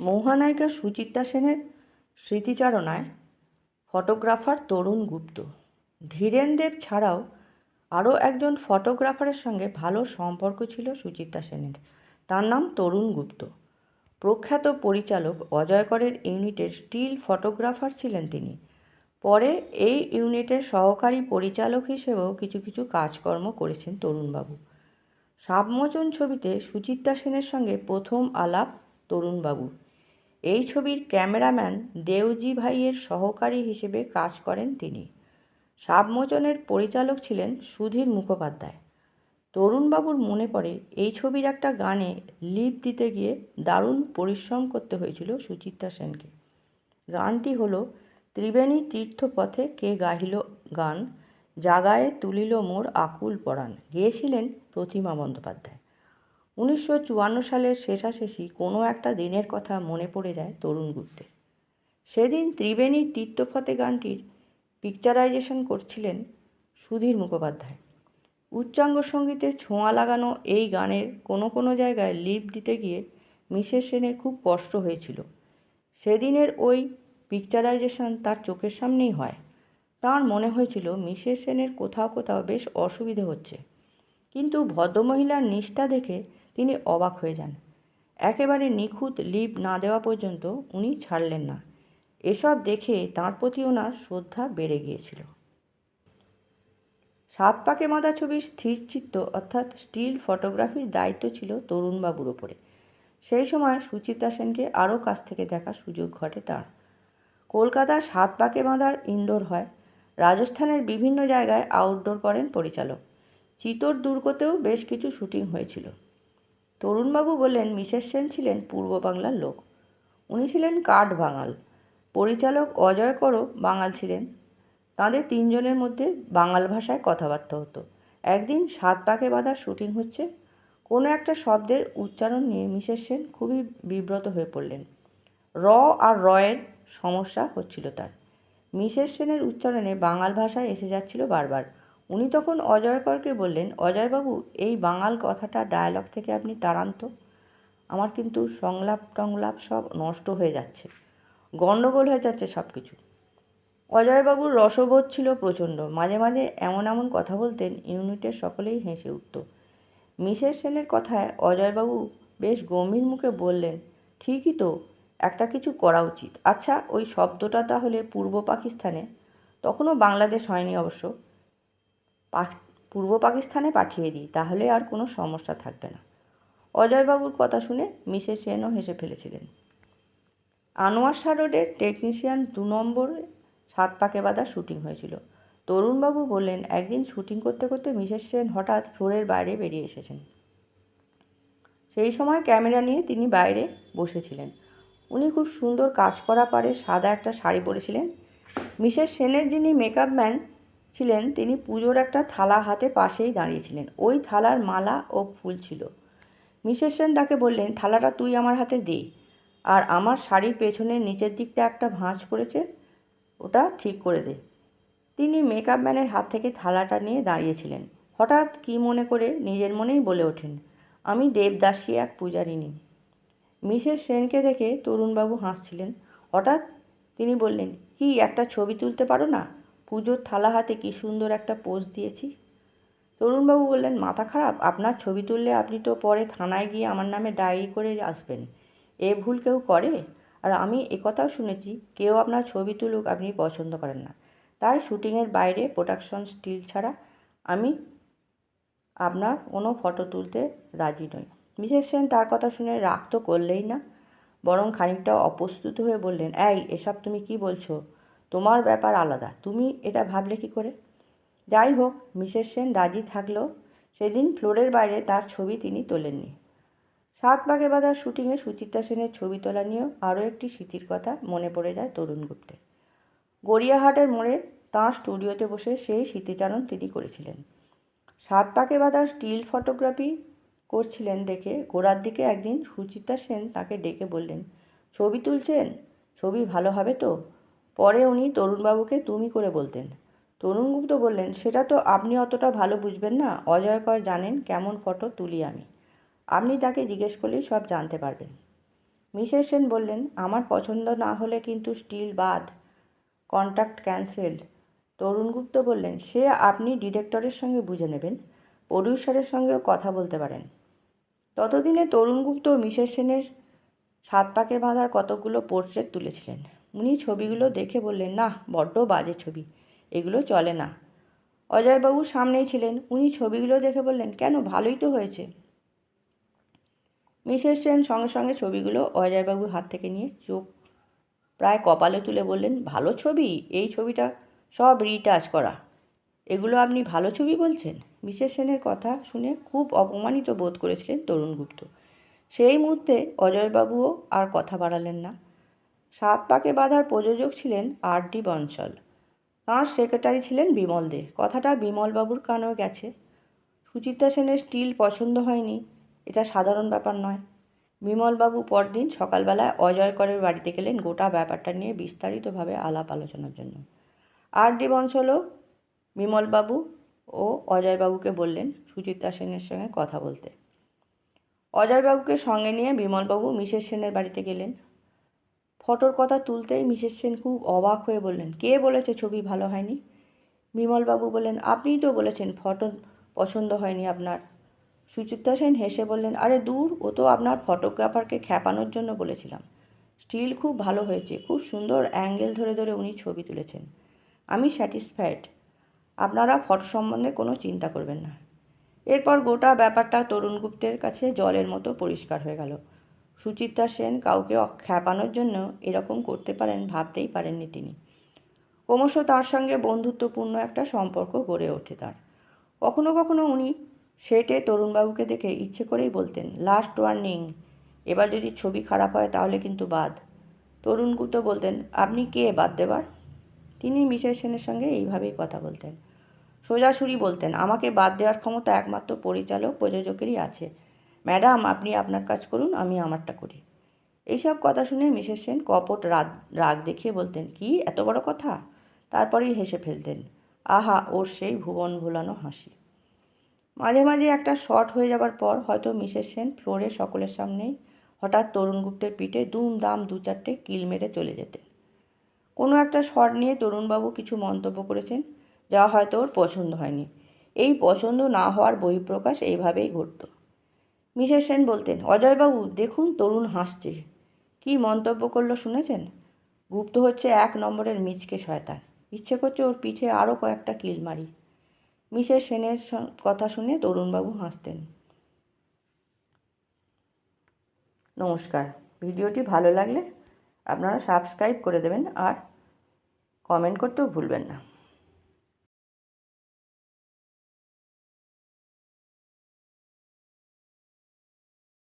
মহানায়িকা সুচিত্রা সেনের স্মৃতিচারণায় ফটোগ্রাফার তরুণ গুপ্ত। ধীরেন দেব ছাড়াও আরও একজন ফটোগ্রাফারের সঙ্গে ভালো সম্পর্ক ছিল সুচিত্রা সেনের। তার নাম তরুণ গুপ্ত। প্রখ্যাত পরিচালক অজয় করের ইউনিটের স্টিল ফটোগ্রাফার ছিলেন তিনি। পরে এই ইউনিটের সহকারী পরিচালক হিসেবেও কিছু কিছু কাজকর্ম করেছেন তরুণবাবু। সাবমোচন ছবিতে সুচিত্রা সেনের সঙ্গে প্রথম আলাপ তরুণবাবুর। এই ছবির ক্যামেরাম্যান দেওজি ভাইয়ের সহকারী হিসেবে কাজ করেন তিনি। সাবমোচনের পরিচালক ছিলেন সুধীর মুখোপাধ্যায়। তরুণবাবুর মনে পড়ে, এই ছবির একটা গানে লিপ দিতে গিয়ে দারুণ পরিশ্রম করতে হয়েছিল সুচিত্রা সেনকে। গানটি হলো, ত্রিবেণী তীর্থপথে কে গাহিল গান, জাগায়ে তুলিল মোর আকুল পরাণ। গেয়েছিলেন প্রতিমা বন্দ্যোপাধ্যায়। উনিশশো চুয়ান্ন সালের শেষাশেষি কোনো একটা দিনের কথা মনে পড়ে যায় তরুণ গুপ্তের সেদিন ত্রিবেণীর তীর্থপথে গানটির পিকচারাইজেশন করছিলেন সুধীর মুখোপাধ্যায়। উচ্চাঙ্গ সঙ্গীতে ছোঁয়া লাগানো এই গানের কোনো কোনো জায়গায় লিপ দিতে গিয়ে মিসেস সেনের খুব কষ্ট হয়েছিল। সেদিনের ওই পিকচারাইজেশন তার চোখের সামনেই হয়। তার মনে হয়েছিল মিসেস সেনের কোথাও কোথাও বেশ অসুবিধে হচ্ছে। কিন্তু ভদ্রমহিলার নিষ্ঠা দেখে তিনি অবাক হয়ে যান। একেবারে নিখুঁত লিপ না দেওয়া পর্যন্ত উনি ছাড়লেন না। এসব দেখে তাঁর প্রতি ওনার শ্রদ্ধা বেড়ে গিয়েছিল। সাত পাকে বাঁধা ছবির স্থিরচিত্ত অর্থাৎ স্টিল ফটোগ্রাফির দায়িত্ব ছিল তরুণবাবুর ওপরে। সেই সময় সুচিত্রা সেনকে আরও কাছ থেকে দেখার সুযোগ ঘটে তার। কলকাতার সাত পাকে বাঁধার ইনডোর হয়। রাজস্থানের বিভিন্ন জায়গায় আউটডোর করেন পরিচালক। চিতোর দুর্গতেও বেশ কিছু শুটিং হয়েছিল। তরুণবাবু বললেন, মিসেস সেন ছিলেন পূর্ব বাংলার লোক। উনি ছিলেন কাঠ বাঙাল। পরিচালক অজয় করও বাঙাল ছিলেন। তাঁদের তিনজনের মধ্যে বাঙাল ভাষায় কথাবার্তা হতো। একদিন সাত পাকে বাঁধার শুটিং হচ্ছে। কোনো একটা শব্দের উচ্চারণ নিয়ে মিসেস সেন খুবই বিব্রত হয়ে পড়লেন। র আর রয়ের সমস্যা হচ্ছিল তার। মিসেস সেনের উচ্চারণে বাঙাল ভাষায় এসে যাচ্ছিল বারবার। উনি তখন অজয়করকে বললেন, অজয়বাবু, এই বাঙাল কথাটা ডায়ালগ থেকে আপনি তাড়ান তো। আমার কিন্তু সংলাপ টংলাপ সব নষ্ট হয়ে যাচ্ছে গণ্ডগোল হয়ে যাচ্ছে সব কিছু অজয়বাবুর রসবোধ ছিল প্রচণ্ড। মাঝে মাঝে এমন এমন কথা বলতেন, ইউনিটের সকলেই হেসে উঠত। মিসেস সেনের কথায় অজয়বাবু বেশ গম্ভীর মুখে বললেন, ঠিকই তো, একটা কিছু করা উচিত। আচ্ছা ওই শব্দটা তাহলে পূর্ব পাকিস্তানে? তখনও বাংলাদেশ হয়নি অবশ্য। পূর্ব পাকিস্তানে পাঠিয়ে দিই, তাহলে আর কোনো সমস্যা থাকবে না। অজয়বাবুর কথা শুনে মিসেস সেনও হেসে ফেলেছিলেন। আনোয়ার শাহ রোডের টেকনিশিয়ান দু নম্বরে সাত পাকে বাঁধা শুটিং হয়েছিল। তরুণবাবু বললেন, একদিন শুটিং করতে করতে মিসেস সেন হঠাৎ ফ্লোরের বাইরে বেরিয়ে এসেছেন। সেই সময় ক্যামেরা নিয়ে তিনি বাইরে বসেছিলেন। উনি খুব সুন্দর কাজ করা পারে, সাদা একটা শাড়ি পরেছিলেন। মিসেস সেনের যিনি মেকআপ ম্যান ছিলেন, তিনি পুজোর একটা থালা হাতে পাশেই দাঁড়িয়েছিলেন। ওই থালার মালা ও ফুল ছিল। মিসেস সেন তাকে বললেন, থালাটা তুই আমার হাতে দে। আর আমার শাড়ির পেছনের নিচের দিকটা একটা ভাঁজ পড়েছে, ওটা ঠিক করে দে। তিনি মেকআপ ম্যানের হাত থেকে থালাটা নিয়ে দাঁড়িয়েছিলেন। হঠাৎ কী মনে করে নিজের মনেই বলে ওঠেন, আমি দেবদাসী এক পূজারিনী মিসেস সেনকে দেখে তরুণবাবু হাসছিলেন। হঠাৎ তিনি বললেন, কি, একটা ছবি তুলতে পারো না? পুজোর থালা হাতে কি সুন্দর একটা পোজ দিয়েছি। তরুণবাবু বললেন, মাথা খারাপ? আপনার ছবি তুললে আপনি তো পরে থানায় গিয়ে আমার নামে ডায়েরি করে আসবেন। এ ভুল কেউ করে? আর আমি একথাও শুনেছি, কেউ আপনার ছবি তুলুক আপনি পছন্দ করেন না। তাই শুটিংয়ের বাইরে প্রোডাকশন স্টিল ছাড়া আমি আপনার কোনো ফটো তুলতে রাজি নই। মিসেস সেন তার কথা শুনে রাগ তো করলেই না, বরং খানিকটা অপ্রস্তুত হয়ে বললেন, এই, এসব তুমি কি বলছো? তোমার ব্যাপার আলাদা। তুমি এটা ভাবলে কি করে? যাই হোক, মিসেস সেন রাজি থাকলেও সেদিন ফ্লোরের বাইরে তার ছবি তিনি তোলেননি। সাত বাগে বাঁধার শুটিংয়ে সুচিত্রা সেনের ছবি তোলা নিয়েও আরও একটি স্মৃতির কথা মনে পড়ে যায় তরুণ গুপ্তের গড়িয়াহাটের মোড়ে তাঁর স্টুডিওতে বসে সেই স্মৃতিচারণ তিনি করেছিলেন। সাত পাকে স্টিল ফটোগ্রাফি করছিলেন দেখে গোড়ার দিকে একদিন সুচিত্রা সেন তাকে ডেকে বললেন, ছবি তুলছেন? ছবি ভালো হবে তো? পরে উনি তরুণবাবুকে তুমি করে বলতেন। তরুণগুপ্ত বললেন, সেটা তো আপনি অতটা ভালো বুঝবেন না, অজয়কর জানেন কেমন ফটো তুলি আমি। আপনি তাকে জিজ্ঞেস করলেই সব জানতে পারবেন। মিসেস সেন বললেন, আমার পছন্দ না হলে কিন্তু স্টিল বাদ কন্ট্রাক্ট ক্যান্সেল। তরুণ গুপ্ত বললেন, সে আপনি ডিরেক্টরের সঙ্গে বুঝে নেবেন, প্রডিউসারের সঙ্গেও কথা বলতে পারেন। ততদিনে তরুণ গুপ্ত মিসেস সেনের সাত পাকে বাঁধার কতগুলো পোর্ট্রেট তুলেছিলেন। উনি ছবিগুলো দেখে বললেন না বড্ড বাজে ছবি। এগুলো চলে না। অজয়বাবু সামনেই ছিলেন। উনি ছবিগুলো দেখে বললেন, কেন? ভালোই তো হয়েছে। মিসেস সেন সঙ্গে সঙ্গে ছবিগুলো অজয়বাবুর হাত থেকে নিয়ে চোখ প্রায় কপালে তুলে বললেন, ভালো ছবি? এই ছবিটা সব রিটাচ করা। এগুলো আপনি ভালো ছবি বলছেন? মিসেস সেনের কথা শুনে খুব অপমানিত বোধ করেছিলেন তরুণ গুপ্ত। সেই মুহূর্তে অজয়বাবুও আর কথা বাড়ালেন না। সাত পাকে বাঁধার প্রযোজক ছিলেন আর ডি বঞ্চল। তাঁর সেক্রেটারি ছিলেন বিমল দে। কথাটা বিমলবাবুর কানেও গেছে। সুচিত্রা সেনের স্টিল পছন্দ হয়নি। এটা সাধারণ ব্যাপার নয়। বিমলবাবু পরদিন সকালবেলায় অজয় করের বাড়িতে গেলেন গোটা ব্যাপারটা নিয়ে বিস্তারিতভাবে আলাপ আলোচনার জন্য। আর ডি বঞ্চলও বিমলবাবু ও অজয়বাবুকে বললেন সুচিত্রা সেনের সঙ্গে কথা বলতে। অজয়বাবুকে সঙ্গে নিয়ে বিমলবাবু মিসেস সেনের বাড়িতে গেলেন। ফটোর কথা তুলতেই মিসেস সেন খুব অবাক হয়ে বললেন, কে বলেছে ছবি ভালো হয়নি? বিমলবাবু বললেন আপনিই তো বলেছেন ফটো পছন্দ হয়নি আপনার। সুচিত্রা সেন হেসে বললেন, আরে দূর, ও তো আপনার ফটোগ্রাফারকে খ্যাপানোর জন্য বলেছিলাম। স্টিল খুব ভালো হয়েছে, খুব সুন্দর অ্যাঙ্গেল ধরে ধরে উনি ছবি তুলেছেন। আমি স্যাটিসফাইড আপনারা ফটো সম্বন্ধে কোনো চিন্তা করবেন না। এরপর গোটা ব্যাপারটা তরুণ গুপ্তের কাছে জলের মতো পরিষ্কার হয়ে গেল। সুচিত্রা সেন কাউকে খ্যাপানোর জন্য এরকম করতে পারেন ভাবতেই পারেননি তিনি। ক্রমশ তার সঙ্গে বন্ধুত্বপূর্ণ একটা সম্পর্ক গড়ে ওঠে তার। কখনো কখনো উনি সেটে তরুণবাবুকে দেখে ইচ্ছে করেই বলতেন লাস্ট ওয়ার্নিং এবার যদি ছবি খারাপ হয় তাহলে কিন্তু বাদ। তরুণ গুপ্ত বলতেন, আপনি কে? বাদ দেবার? তিনি মিসেস সেনের সঙ্গে এইভাবেই কথা বলতেন। সোজাসুরি বলতেন, আমাকে বাদ দেওয়ার ক্ষমতা একমাত্র পরিচালক, প্রযোজকেরই আছে। ম্যাডাম, আপনি আপনার কাজ করুন, আমি আমারটা করি। এইসব কথা শুনে মিসেস সেন কপট রাগ রাগ দেখিয়ে বলতেন, কি? এত বড় কথা? তারপরেই হেসে ফেলতেন। আহা, ওর সেই ভুবন ভুলানো হাসি। মাঝে মাঝে একটা শর্ট হয়ে যাবার পর হয়তো মিসেস সেন ফ্লোরে সকলের সামনেই হঠাৎ তরুণ গুপ্তের পিঠে দুম দাম দু চারটে কিল মেরে চলে যেতেন। কোনো একটা শট নিয়ে তরুণবাবু কিছু মন্তব্য করেছেন, যা হয়তো ওর পছন্দ হয়নি। এই পছন্দ না হওয়ার বহিঃপ্রকাশ এইভাবেই ঘটত। মিসেস সেন বলতেন, অজয়বাবু, দেখুন তরুণ হাসছে। কি মন্তব্য করল শুনেছেন? গুপ্ত হচ্ছে এক নম্বরের মিচকে শয়তান। ইচ্ছে করছে ওর পিঠে আরও কয়েকটা কিল মারি। মিসেস সেনের কথা শুনে তরুণবাবু হাসতেন। নমস্কার। ভিডিওটি ভালো লাগলে আপনারা সাবস্ক্রাইব করে দেবেন আর কমেন্ট করতেও ভুলবেন না।